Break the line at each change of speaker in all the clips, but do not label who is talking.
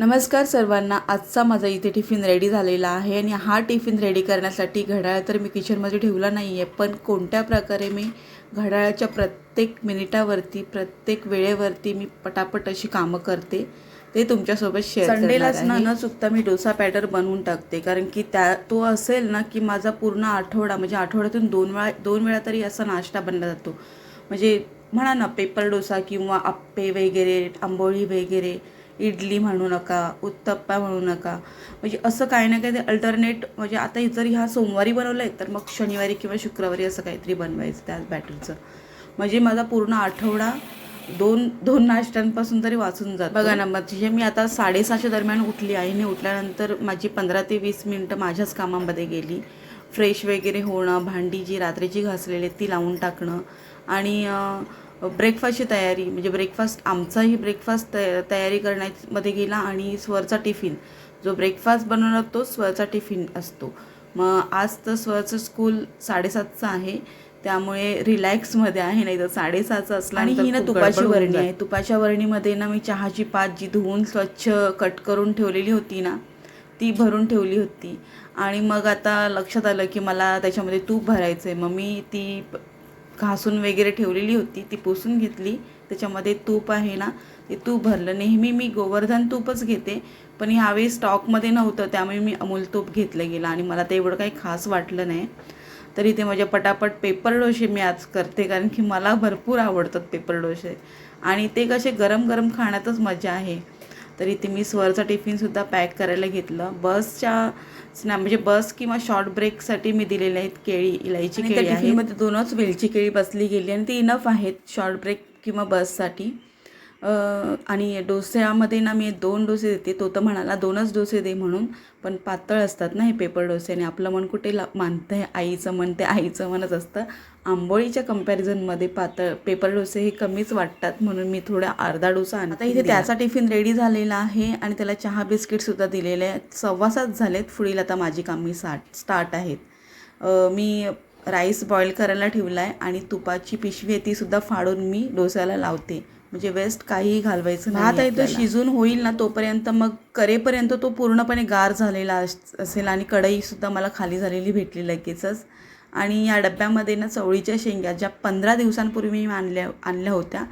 नमस्कार सर्वांना. आजचा माझा इथे टिफिन रेडी झालेला आहे आणि हा टिफिन रेडी करण्यासाठी घड्याळ तर मी किचनमध्ये ठेवला नाही आहे पण कोणत्या प्रकारे मी घड्याळाच्या प्रत्येक मिनिटावरती प्रत्येक वेळेवरती मी पटापट अशी कामं करते ते तुमच्यासोबत शेअर संडेलाच ना न चुकता मी डोसा पॅटर बनवून टाकते कारण की त्या तो असेल ना की माझा पूर्ण आठवडा म्हणजे आठवड्यातून दोन वेळा दोन वेळा तरी असा नाश्ता बनला जातो. म्हणजे म्हणा ना पेपर डोसा किंवा आप्पे वगैरे आंबोळी वगैरे इडली म्हणू नका उत्तप्पा म्हणू नका. म्हणजे असं काही ना काही ते अल्टरनेट म्हणजे आता जर ह्या सोमवारी बनवलं आहे तर मग शनिवारी किंवा शुक्रवारी असं काहीतरी बनवायचं त्याच बॅटरचं म्हणजे माझा पूर्ण आठवडा दोन दोन नाश्त्यांपासून तरी वाचून जात. बघा ना म्हणजे मी आता साडेसहाच्या दरम्यान उठली आईने उठल्यानंतर माझी पंधरा ते वीस मिनटं माझ्याच कामामध्ये गेली. फ्रेश वगैरे होणं भांडी जी रात्रीची घासलेली ती लावून टाकणं. आणि ब्रेकफास्टची तयारी म्हणजे ब्रेकफास्ट आमचाही ब्रेकफास्ट तया तयारी करण्यामध्ये गेला आणि स्वरचा टिफिन. जो ब्रेकफास्ट बनवणार तो स्वरचा टिफिन असतो. मग आज तर स्वरचं स्कूल साडेसातचं आहे. त्यामुळे रिलॅक्समध्ये आहे नाही तर साडेसहाचं असलं आणि ही ना तुपाची वरणी आहे. तुपाच्या वरणीमध्ये ना मी चहाची पात जी धुवून स्वच्छ कट करून ठेवलेली होती ना ती भरून ठेवली होती. आणि मग आता लक्षात आलं की मला त्याच्यामध्ये तूप भरायचं आहे मग मी ती घासून वगैरे ठेवलेली होती ती पुसून घेतली. त्याच्यामध्ये तूप आहे ना ते तूप भरलं. नेहमी मी गोवर्धन तूपच घेते पण ह्यावेळी स्टॉकमध्ये नव्हतं त्यामुळे मी अमूल तूप घेतलं गेलं आणि मला ते एवढं काही खास वाटलं नाही. तरी ते माझे पटापट पेपर डोसे मी आज करते कारण की मला भरपूर आवडतात पेपर डोसे. आणि ते कसे गरम गरम खाण्यातच मजा आहे. तरी ते मी स्वरचा टिफिनसुद्धा पॅक करायला घेतलं. बसच्या स्नॅ म्हणजे बस किंवा शॉर्ट ब्रेकसाठी मी दिलेले आहेत केळी इलायची केळी टिफिनमध्ये दोनच वेलची केळी बसली गेली आणि ती इनफ आहेत शॉर्ट ब्रेक किंवा बससाठी आणि डोस्यामध्ये ना मी दोन डोसे देते. तो तर म्हणाला दोनच डोसे दे म्हणून पण पातळ असतात ना हे पेपर डोसे आणि आपलं मन कुठे ला मानतं आहे आईचं मन ते आईचं मनच असतं. आंबोळीच्या कम्पॅरिझनमध्ये पातळ पेपर डोसे हे कमीच वाटतात म्हणून मी थोडा अर्धा डोसा आणते. इथे त्याचा टिफिन रेडी झालेला आहे आणि त्याला चहा बिस्किटसुद्धा दिलेले आहेत. सव्वा सात झालेत. पुढील आता माझी कामी साठ स्टार्ट आहेत. मी राईस बॉईल करायला ठेवला आहे आणि तुपाची पिशवी आहे तीसुद्धा फाडून मी डोस्याला लावते. म्हणजे वेस्ट काहीही घालवायचं नाही भात आहे तो शिजून होईल ना तोपर्यंत मग करेपर्यंत तो पूर्णपणे गार झालेला अस- असेल आणि कढईसुद्धा मला खाली झालेली भेटली लगेचच. आणि या डब्यामध्ये ना चवळीच्या शेंगा ज्या पंधरा दिवसांपूर्वी मी आणल्या आणल्या होत्या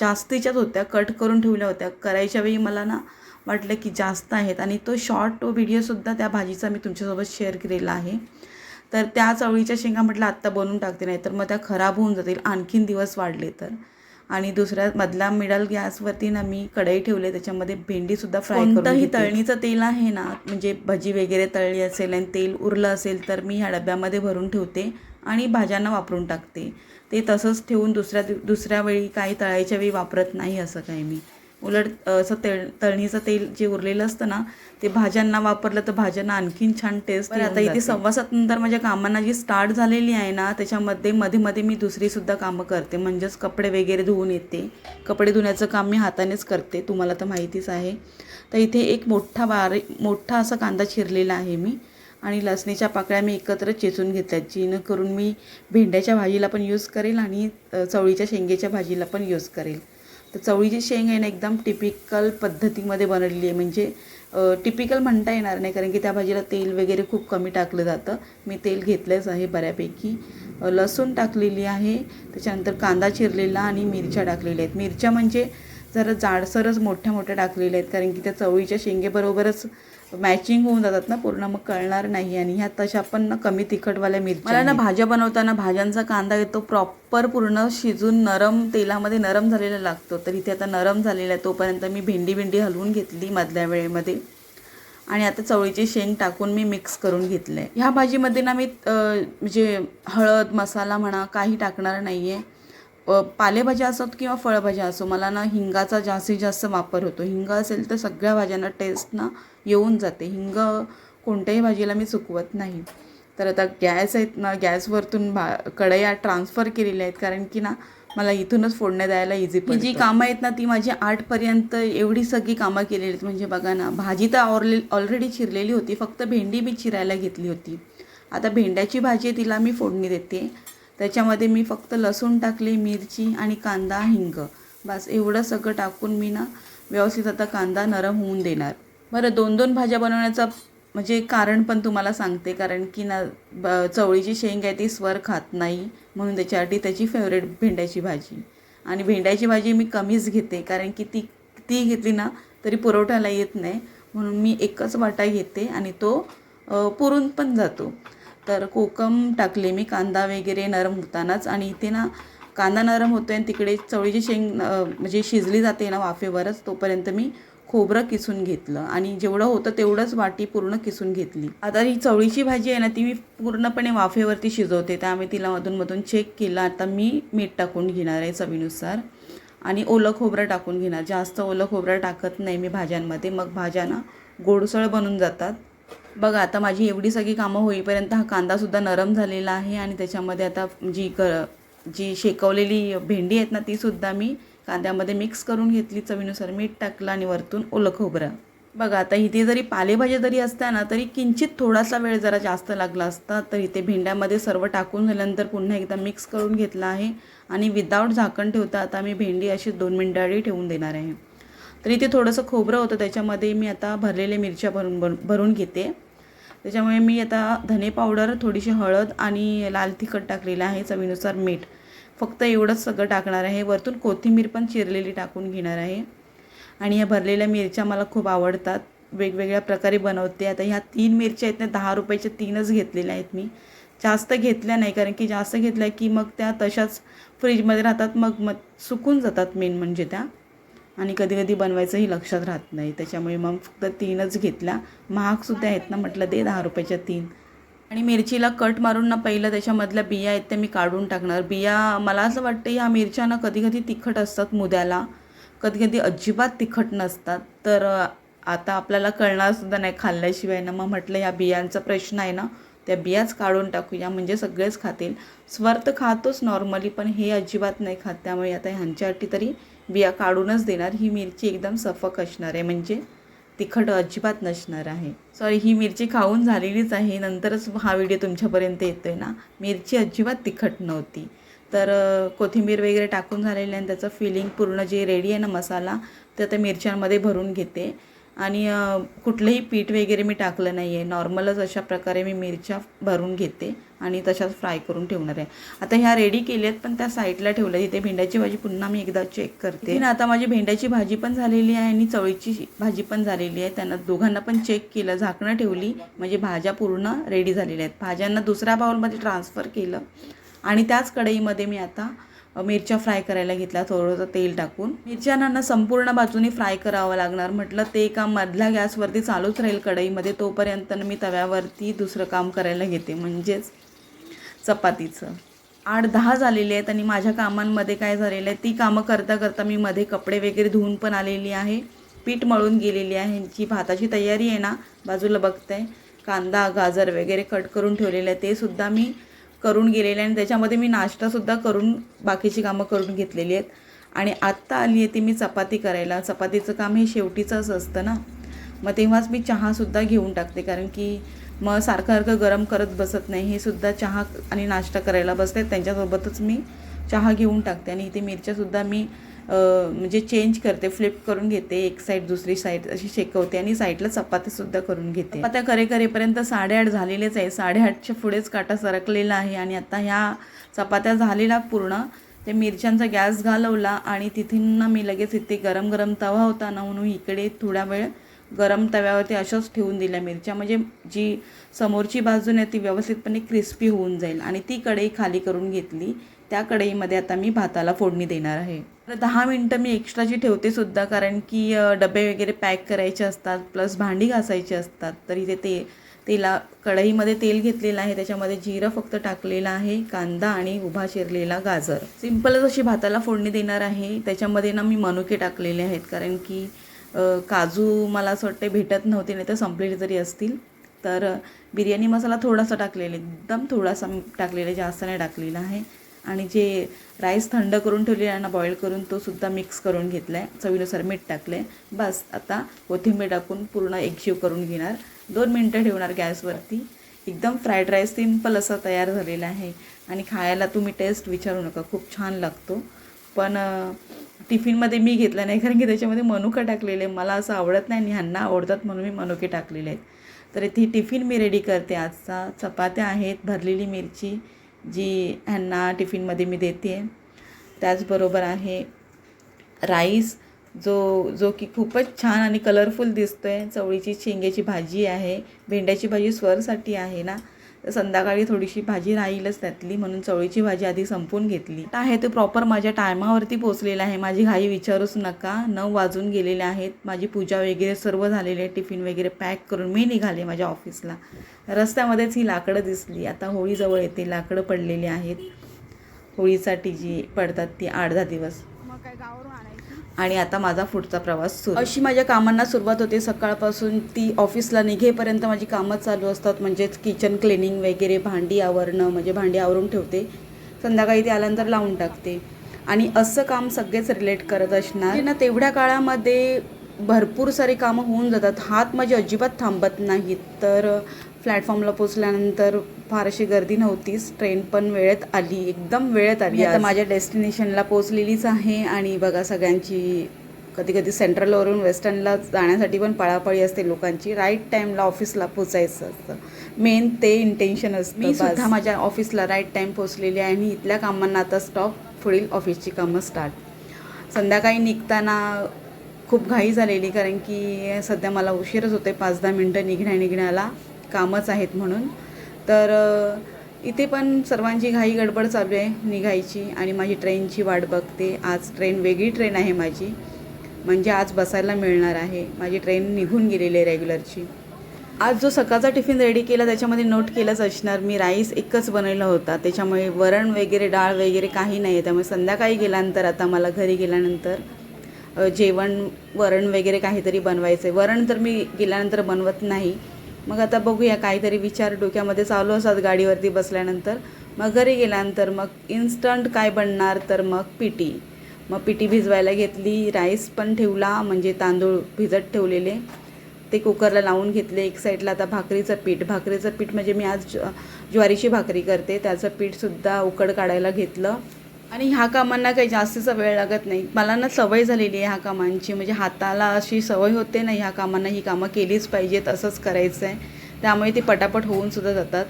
जास्तीच्याच होत्या कट करून ठेवल्या होत्या. करायच्या वेळी मला ना वाटलं की जास्त आहेत आणि तो शॉर्ट व्हिडिओसुद्धा त्या भाजीचा मी तुमच्यासोबत शेअर केलेला आहे. तर त्या चवळीच्या शेंगा म्हटलं आत्ता बनवून टाकते नाही तर मग त्या खराब होऊन जातील आणखीन दिवस वाढले तर. आणि दुसऱ्या मधला मिडल गॅसवरती ना मी कढई ठेवले त्याच्यामध्ये भेंडीसुद्धा फ्राय कोणतंही तळणीचं तेल आहे ना म्हणजे भजी वगैरे तळली असेल आणि तेल उरलं असेल तर मी ह्या डब्यामध्ये भरून ठेवते आणि भाज्यांना वापरून टाकते. ते तसंच ठेवून दुसऱ्या दुसऱ्या वेळी काही तळायच्या वेळी वापरत नाही असं काही मी. उलट असं तेल तळणीचं तेल जे उरलेलं असतं ना ते भाज्यांना वापरलं तर भाज्यांना आणखीन छान टेस्ट आता इथे सव्वा सात नंतर माझ्या कामांना जी स्टार्ट झालेली आहे ना त्याच्यामध्ये मध्ये मध्ये मी दुसरीसुद्धा कामं करते. म्हणजेच कपडे वगैरे धुवून येते. कपडे धुण्याचं काम मी हातानेच करते तुम्हाला तर माहितीच आहे. तर इथे एक मोठा बारीक मोठा असा कांदा चिरलेला आहे मी. आणि लसणीच्या पाकळ्या मी एकत्र चेचून घेतल्यात जेणेकरून मी भेंड्याच्या भाजीला पण यूज करेल आणि चवळीच्या शेंगेच्या भाजीला पण यूज करेल. तर चवळीची शेंग आहे ना एकदम टिपिकल पद्धतीमध्ये बनवलेली आहे. म्हणजे टिपिकल म्हणता येणार नाही कारण की त्या भाजीला तेल वगैरे खूप कमी टाकलं जातं. मी तेल घेतलंच आहे बऱ्यापैकी. लसूण टाकलेली आहे त्याच्यानंतर कांदा चिरलेला आणि मिरच्या टाकलेल्या आहेत. मिरच्या म्हणजे जरा जाडसरच मोठ्या मोठ्या टाकलेल्या आहेत कारण की त्या चवळीच्या शेंगेबरोबरच मॅचिंग होऊन जातात ना पूर्ण मग कळणार नाही आणि ह्या तशा पण ना कमी तिखटवाल्या मिरच्या मला ना भाज्या बनवताना भाज्यांचा कांदा येतो प्रॉपर पूर्ण शिजून नरम तेलामध्ये नरम झालेला लागतो. तर इथे आता नरम झालेला आहे तोपर्यंत मी भेंडी भेंडी हलवून घेतली मधल्या वेळेमध्ये. आणि आता चवळीची शेंग टाकून मी मिक्स करून घेतलं. आहे ह्या भाजीमध्ये ना मी म्हणजे हळद मसाला म्हणा काही टाकणार नाही आहे पालेभाज्या असोत किंवा फळभाज्या असो मला ना हिंगाचा जास्तीत जास्त वापर होतो. हिंग असेल तर सगळ्या भाज्यांना टेस्ट ना येऊन जाते. हिंग कोणत्याही भाजीला मी चुकवत नाही. तर आता गॅस आहेत ना गॅसवरतून भा कढया ट्रान्सफर केलेल्या आहेत. कारण की ना मला इथूनच फोडण्यात द्यायला इझी पण जी कामं आहेत ना ती माझी आठपर्यंत एवढी सगळी कामं केलेली आहेत. म्हणजे बघा ना भाजी तर ऑलरे ऑलरेडी चिरलेली होती. फक्त भेंडी मी चिरायला घेतली होती. आता भेंड्याची भाजी तिला मी फोडणी देते. त्याच्यामध्ये मी फक्त लसूण टाकले मिरची आणि कांदा हिंग. बस एवढं सगळं टाकून मी ना व्यवस्थित आता कांदा नरम होऊन देणार. बरं दोन दोन भाज्या बनवण्याचं म्हणजे कारण पण तुम्हाला सांगते कारण की ना ब चवळीची शेंग आहे ती स्वर खात नाही म्हणून त्याच्यासाठी त्याची फेवरेट भेंड्याची भाजी. आणि भेंड्याची भाजी मी कमीच घेते कारण की ती ती घेतली ना तरी पुरवठ्याला येत नाही म्हणून मी एकच वाटा घेते आणि तो पुरून पण जातो. तर कोकम टाकले मी कांदा वगैरे नरम होतानाच. आणि इथे ना कांदा नरम होतो आणि तिकडे चवळीची शेंग म्हणजे शिजली जाते ना वाफेवरच तोपर्यंत मी खोबरं किसून घेतलं. आणि जेवढं होतं तेवढंच वाटी पूर्ण किसून घेतली. आता ही चवळीची भाजी आहे ना ती मी पूर्णपणे वाफेवरती शिजवते. त्यामुळे तिला मधून चेक केलं आता मी मीठ टाकून घेणार आहे चवीनुसार. आणि ओलं खोबरं टाकून घेणार. जास्त ओलं खोबरं टाकत नाही मी भाज्यांमध्ये. मग भाज्या ना गोडसळ बनून जातात. बघा आता माझी एवढी सगळी कामं होईपर्यंत हा कांदासुद्धा नरम झालेला आहे आणि त्याच्यामध्ये आता जी क जी शेकवलेली भेंडी आहेत ना तीसुद्धा मी कांद्यामध्ये मिक्स करून घेतली चवीनुसार मीठ टाकलं आणि वरतून ओलं खोबरं बघा आता इथे जरी पालेभाज्या जरी असत्या ना तरी किंचित थोडासा वेळ जरा जास्त लागला असता तर इथे भेंड्यामध्ये सर्व टाकून झाल्यानंतर पुन्हा एकदा मिक्स करून घेतला आहे. आणि विदाऊट झाकण ठेवता आता मी भेंडी अशी दोन मिनटाआधी ठेवून देणार आहे. तर इथे थोडंसं खोबरं होतं त्याच्यामध्ये मी आता भरलेल्या मिरच्या भरून भरून भरून घेते. त्याच्यामुळे मी आता धने पावडर थोडीशी हळद आणि लाल तिखट टाकलेलं आहे चवीनुसार मीठ. फक्त एवढंच सगळं टाकणार आहे. वरतून कोथिंबीर पण चिरलेली टाकून घेणार आहे. आणि ह्या भरलेल्या मिरच्या मला खूप आवडतात. वेगवेगळ्या प्रकारे बनवते. आता ह्या तीन मिरच्या आहेत ना दहा रुपयाच्या तीनच घेतलेल्या आहेत मी. जास्त घेतल्या नाही कारण की जास्त घेतल्या की मग त्या तशाच फ्रीजमध्ये राहतात. मग मग सुकून जातात मेन म्हणजे त्या. आणि कधी कधी बनवायचंही लक्षात राहत नाही. त्याच्यामुळे मग फक्त तीनच घेतल्या. महागसुद्धा आहेत ना म्हटलं दे दहा रुपयाच्या तीन. आणि मिरचीला कट मारून ना पहिलं त्याच्यामधल्या बिया आहेत त्या मी काढून टाकणार. बिया मला असं वाटतं या मिरच्या ना कधी कधी तिखट असतात मुद्याला. कधी कधी अजिबात तिखट नसतात. तर आता आपल्याला कळणारसुद्धा नाही खाल्ल्याशिवाय ना. मग म्हटलं या बियांचा प्रश्न आहे ना त्या बियाच काढून टाकूया. म्हणजे सगळेच खातील. स्वर तर खातोच नॉर्मली पण हे अजिबात नाही खात. त्यामुळे आता ह्यांच्यासाठी तरी बिया काढूनच देणार. ही मिरची एकदम सफक असणार आहे. म्हणजे तिखट अजिबात नसणार आहे. सॉरी ही मिरची खाऊन झालेलीच आहे. नंतरच हा व्हिडिओ तुमच्यापर्यंत येतो आहे ना. मिरची अजिबात तिखट नव्हती. तर कोथिंबीर वगैरे टाकून झालेली आणि त्याचं फिलिंग पूर्ण जे रेडी आहे ना मसाला ते आता मिरच्यांमध्ये भरून घेते. आणि कुठलंही पीठ वगैरे मी टाकलं नाही आहे नॉर्मलच अशा प्रकारे मी मिरच्या भरून घेते आणि तशाच फ्राय करून ठेवणार आहे. आता ह्या रेडी केल्यात पण त्या साईडला ठेवल्या. तिथे भेंड्याची भाजी पुन्हा मी एकदा चेक करते. ना आता माझी भेंड्याची भाजी पण झालेली आहे आणि चवळीची भाजी पण झालेली आहे. त्यांना दोघांना पण चेक केलं झाकणं ठेवली. म्हणजे भाज्या पूर्ण रेडी झालेल्या आहेत. भाज्यांना दुसऱ्या बाउलमध्ये ट्रान्सफर केलं. आणि त्याच कढईमध्ये मी आता मिरच्या फ्राय करायला घेतल्या थोडंसं तेल टाकून. मिरच्यांना संपूर्ण बाजूने फ्राय करावं लागणार. म्हटलं ते काम मधल्या गॅसवरती चालूच राहील कढईमध्ये. तोपर्यंत मी तव्यावरती दुसरं काम करायला घेते म्हणजेच चपातीचं. आठ दहा झालेले आहेत आणि माझ्या कामांमध्ये काय झालेलं आहे ती कामं करता करता मी मध्ये कपडे वगैरे धुवून पण आलेली आहे. पीठ मळून गेलेली आहे. जी भाताची तयारी आहे ना बाजूला बघते. कांदा गाजर वगैरे कट करून ठेवलेलं आहे ते सुद्धा मी करून गेलेले आणि त्याच्यामध्ये मी नाश्तासुद्धा करून बाकीची कामं करून घेतलेली आहेत. आणि आत्ता आली आहे ती मी चपाती करायला. चपातीचं काम हे शेवटीचंच असतं ना. मग तेव्हाच मी चहासुद्धा घेऊन टाकते. कारण की मग सारखं सारखं गरम करत बसत नाही. हे सुद्धा चहा आणि नाश्ता करायला बसते. त्यांच्यासोबतच मी चहा घेऊन टाकते. आणि इथे मिरच्यासुद्धा मी म्हणजे चेंज करते फ्लिप करून घेते एक साईड दुसरी साईड अशी शेकवते आणि साईडला चपात्यासुद्धा करून घेते. आता करे करेपर्यंत साडेआठ झालेलेच आहे. साडेआठच्या पुढेच काटा सरकलेला आहे आणि आता ह्या चपात्या झालेल्या पूर्ण ते मिरच्यांचा गॅस घालवला आणि तिथून ना मी लगेच इथे गरम गरम तवा होता ना म्हणून इकडे थोडा वेळ गरम तव्यावरती अशाच ठेवून दिल्या मिरच्या. म्हणजे जी समोरची बाजून आहे ती व्यवस्थितपणे क्रिस्पी होऊन जाईल आणि ती कढई खाली करून घेतली. त्या कढईमध्ये आता मी भाताला फोडणी देणार आहे. तर दहा मिनटं मी एक्स्ट्राची ठेवते सुद्धा कारण की डबे वगैरे पॅक करायचे असतात प्लस भांडी घासायची असतात तर इथे ते तेला कढईमध्ये तेल घेतलेलं आहे त्याच्यामध्ये जिरं फक्त टाकलेलं आहे कांदा आणि उभा चिरलेला गाजर. सिम्पलच अशी भाताला फोडणी देणार आहे. त्याच्यामध्ये ना मी मनुके टाकलेले आहेत कारण की काजू मला असं वाटते भेटत नव्हते नाही तर संपलेले तरी असतील तर बिर्याणी मसाला थोडासा टाकलेला आहे, एकदम थोडासा टाकलेला जास्त नाही टाकलेला आहे. आणि जे राईस थंड करून ठेवलेला आहे ना बॉईल करून तो सुद्धा मिक्स करून घेतला आहे चवीनुसार मीठ टाकलं आहे बस आता कोथिंबीर टाकून पूर्ण एकजीव करून घेणार. दोन मिनटं ठेवणार गॅसवरती. एकदम फ्राईड राईस सिंपल असा तयार झालेला आहे. आणि खायला तुम्ही टेस्ट विचारू नका खूप छान लागतो. पण टिफिनमध्ये मी घेतला नाही कारण की त्याच्यामध्ये मनुका टाकलेले मला असं आवडत नाही आणि ह्यांना आवडतात म्हणून मी मनुके टाकलेले आहेत. तर इथे टिफिन मी रेडी करते. आजचा चपात्या आहेत भरलेली मिरची जी ह्यांना टिफिनमध्ये मी देते. आहे त्याचबरोबर आहे राईस जो जो की खूपच छान आणि कलरफुल दिसतो आहे चवळीची शेंग्याची भाजी आहे. भेंड्याची भाजी स्वरसाठी आहे ना. संध्याकाळी थोडीशी भाजी राहीलच त्यातली म्हणून चवळीची भाजी आधी संपवून घेतली. आहे ते प्रॉपर माझ्या टायमावरती पोहोचलेलं आहे. माझी घाई विचारूच नका. नऊ वाजून गेलेले आहेत. माझी पूजा वगैरे सर्व झालेली आहे टिफिन वगैरे पॅक करून मी निघाले माझ्या ऑफिसला. रस्त्यामध्येच ही लाकडं दिसली. आता होळीजवळ येते. लाकडं पडलेली आहेत. होळीसाठी जी पडतात ती आठ दहा दिवस.
मग काय गावावर
आणि आता माझा पुढचा प्रवास सुरू. अशी माझ्या कामांना सुरुवात होते. सकाळपासून ती ऑफिसला निघेपर्यंत माझी कामं चालू असतात. म्हणजेच किचन क्लिनिंग वगैरे भांडी आवरणं म्हणजे भांडी आवरून ठेवते. संध्याकाळी ते आल्यानंतर लावून टाकते. आणि असं काम सगळेच रिलेट करत असणार. ना तेवढ्या काळामध्ये भरपूर सारी कामं होऊन जातात. हात माझे अजिबात थांबत नाहीत. तर प्लॅटफॉर्मला पोचल्यानंतर फार अशी गर्दी नव्हतीच. ट्रेन पण वेळेत आली एकदम वेळेत आली आता माझ्या डेस्टिनेशनला पोचलेलीच आहे आणि बघा सगळ्यांची कधी कधी सेंट्रलवरून वेस्टर्नला जाण्यासाठी पण पळापळी असते लोकांची. राईट टाईमला ऑफिसला पोचायचं असतं. मेन ते इंटेन्शन असतं मी सुद्धा माझ्या ऑफिसला राईट टाईम पोचलेली आहे आणि इथल्या कामांना आता स्टॉप पुढील ऑफिसची कामं स्टार्ट संध्याकाळी निघताना खूप घाई झालेली कारण की सध्या मला उशीरच होते पाच दहा मिनटं निघण्या निघण्याला कामच आहेत म्हणून. तर इथे पण सर्वांची घाई गडबड चालू आहे निघायची आणि माझी ट्रेनची वाट बघते. आज ट्रेन वेगळी ट्रेन आहे माझी. म्हणजे आज बसायला मिळणार आहे. माझी ट्रेन निघून गेलेली आहे रेग्युलरची. आज जो सकाळचा टिफिन रेडी केला त्याच्यामध्ये नोट केलंच असणार. मी राईस एकच बनवला होता. त्याच्यामुळे वरण वगैरे डाळ वगैरे काही नाही आहे त्यामुळे संध्याकाळी गेल्यानंतर आता मला घरी गेल्यानंतर जेवण वरण वगैरे काहीतरी बनवायचं आहे वरण तर मी गेल्यानंतर बनवत नाही. मग आता बघूया काहीतरी विचार डोक्यामध्ये चालू असतात गाडीवरती बसल्यानंतर. मग घरी गेल्यानंतर मग इन्स्टंट काय बनणार तर मग पिटी. मग पिटी भिजवायला घेतली राईस पण ठेवला म्हणजे तांदूळ भिजत ठेवलेले. ते कुकरला लावून घेतले एक साईडला आता भाकरीचं पीठ. भाकरीचं पीठ म्हणजे मी आज ज्वारीची भाकरी करते त्याचं पीठसुद्धा उकड काढायला घेतलं. आणि ह्या कामांना काही जास्तीचा वेळ लागत नाही. मला ना सवय झालेली आहे ह्या कामांची. म्हणजे हाताला अशी सवय होते ना ह्या कामांना ही कामं केलीच पाहिजेत असंच करायचं आहे त्यामुळे ती पटापट होऊन सुद्धा जातात.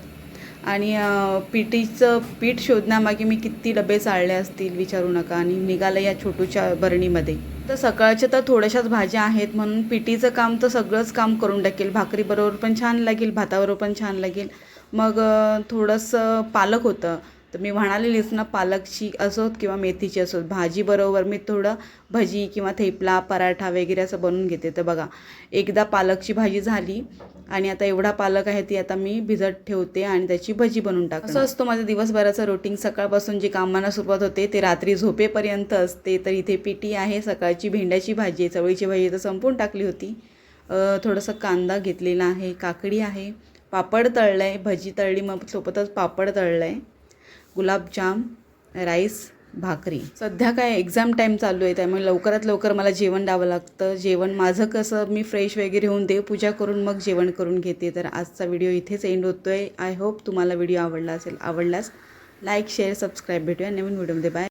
आणि अं, पीठ शोधण्यामागे मी किती डबे चाळले असतील विचारू नका. आणि निघालं या छोटूच्या भरणीमध्ये तर सकाळच्या तर थोड्याशाच भाज्या आहेत म्हणून पिटीचं काम तर सगळंच काम करून टाकेल. भाकरीबरोबर पण छान लागेल भाताबरोबर पण छान लागेल. मग थोडंसं पालक होतं. तर मी म्हणालेलीच ना पालकची असोत किंवा मेथीची असोत. भाजीबरोबर मी थोडं भजी किंवा थेपला पराठा वगैरे असं बनवून घेते. तर बघा एकदा पालकची भाजी झाली आणि आता एवढा पालक आहे ती आता मी भिजत ठेवते आणि त्याची भजी बनवून टाकते. असं असतो माझं दिवसभराचं रुटीन सकाळपासून जे कामांना सुरुवात होते ते रात्री झोपेपर्यंत असते. तर इथे पिठी आहे सकाळची भेंड्याची भाजी आहे चवळीची भाजी तर संपून टाकली होती. थोडंसं कांदा घेतलेला आहे काकडी आहे पापड तळलं आहे भजी तळली मग सोबतच पापड तळलं आहे गुलाबजाम राईस भाकरी. सध्या काय एक्झाम टाईम चालू आहे त्यामुळे लवकरात लवकर मला जेवण द्यावं लागतं. जेवण माझं कसं मी फ्रेश वगैरे होऊन देवपूजा करून मग जेवण करून घेते. तर आजचा व्हिडिओ इथेच एंड होतो आहे आय होप तुम्हाला व्हिडिओ आवडला असेल आवडल्यास लाईक शेअर सबस्क्राईब भेटूया. नवीन व्हिडिओमध्ये बाय